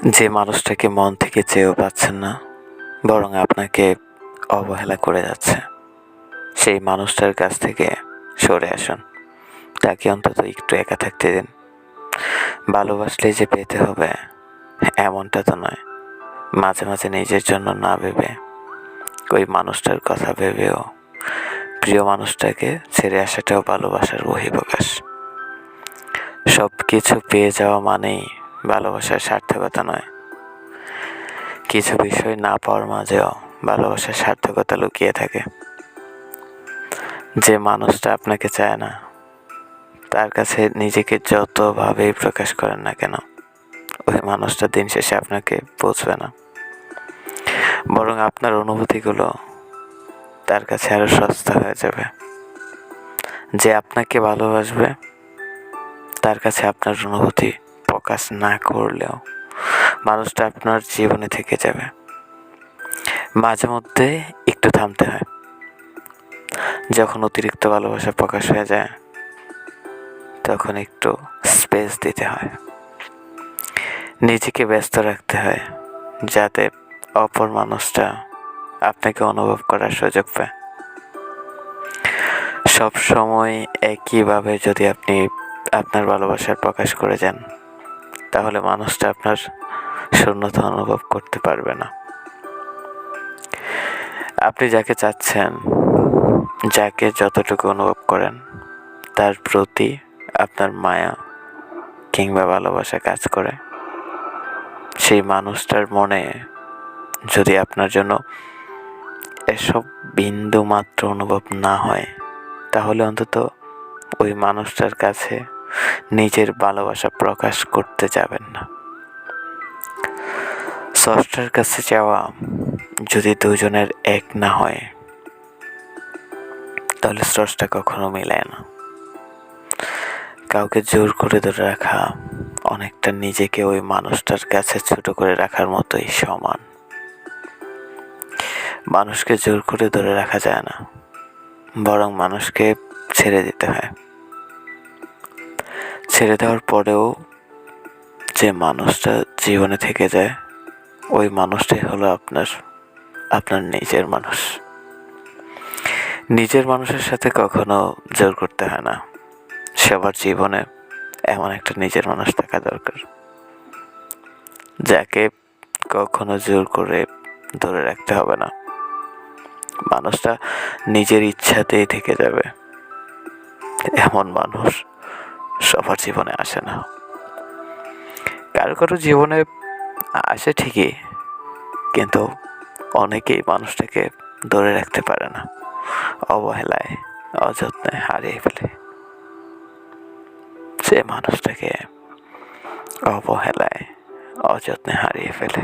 যে মানুষটাকে মন থেকে চেয়েও পাচ্ছেন না, বরং আপনাকে অবহেলা করে যাচ্ছে। সেই মানুষটার কাছ থেকে সরে আসুন। তাকে অন্তত একটু একা থাকতে দিন। ভালোবাসলে যে পেতে হবে, এমনটা তো নয়। মাঝে মাঝে নিজের জন্য না ভেবে ওই মানুষটার কথা ভেবেও প্রিয় মানুষটাকে ছেড়ে আসাটাও ভালোবাসার বহিঃপ্রকাশ। সব কিছু পেয়ে যাওয়া মানেই ভালোবাসার সার্থকতা নয়। কিছু বিষয় না পাওয়ার মাঝেও ভালোবাসার সার্থকতা লুকিয়ে থাকে। যে মানুষটা আপনাকে চায় না, তার কাছে নিজেকে যতভাবেই প্রকাশ করেন না কেন, ওই মানুষটা দিন শেষে আপনাকে বুঝবে না। বরং আপনার অনুভূতিগুলো তার কাছে আরও সস্তা হয়ে যাবে। যে আপনাকে ভালোবাসবে, তার কাছে আপনার অনুভূতি প্রকাশ না করলেও মানুষটা আপনার জীবনে থেকে যাবে। মাঝে মধ্যে একটু থামতে হয়। যখন অতিরিক্ত ভালোবাসা প্রকাশ হয়ে যায়, তখন একটু স্পেস দিতে হয়। নিজেকে ব্যস্ত রাখতে হয়, যাতে অপর মানুষটা আপনাকে অনুভব করার সুযোগ পায়। সব সময় একইভাবে যদি আপনি আপনার ভালোবাসার প্রকাশ করে যান তাহলে মানুষটা আপনার শূন্যতা অনুভব করতে পারবে না। আপনি যাকে চাচ্ছেন, যাকে যতটুকু অনুভব করেন, তার প্রতি আপনার মায়া কিংবা ভালোবাসা কাজ করে। সেই মানুষটার মনে যদি আপনার জন্য এসব বিন্দু মাত্র অনুভব না হয়, তাহলে অন্তত ওই মানুষটার কাছে নিজের ভালোবাসা প্রকাশ করতে যাবেন না। স্রষ্টার কাছে যাওয়া যদি দুজনের এক না হয়, তাহলে স্রষ্টা কখনো মিলায় না। কাউকে জোর করে ধরে রাখা, অনেকটা নিজেকে ওই মানুষটার কাছে ছোট করে রাখার মতোই সমান। মানুষকে জোর করে ধরে রাখা যায় না, বরং মানুষকে ছেড়ে দিতে হয়। ছেড়ে দেওয়ার পরেও যে মানুষটা জীবনে থেকে যায়, ওই মানুষটাই হলো আপনার আপনার নিজের মানুষ। নিজের মানুষের সাথে কখনো জোর করতে হয় না। সবার জীবনে এমন একটা নিজের মানুষ থাকা দরকার, যাকে কখনো জোর করে ধরে রাখতে হবে না। মানুষটা নিজের ইচ্ছাতেই থেকে যাবে। এমন মানুষ সবার জীবনে আসে না। কারও কারও জীবনে আসে ঠিকই, কিন্তু অনেকেই মানুষটাকে ধরে রাখতে পারে না। অবহেলায়, অযত্নে হারিয়ে ফেলে। সে মানুষটাকে অবহেলায়, অযত্নে হারিয়ে ফেলে।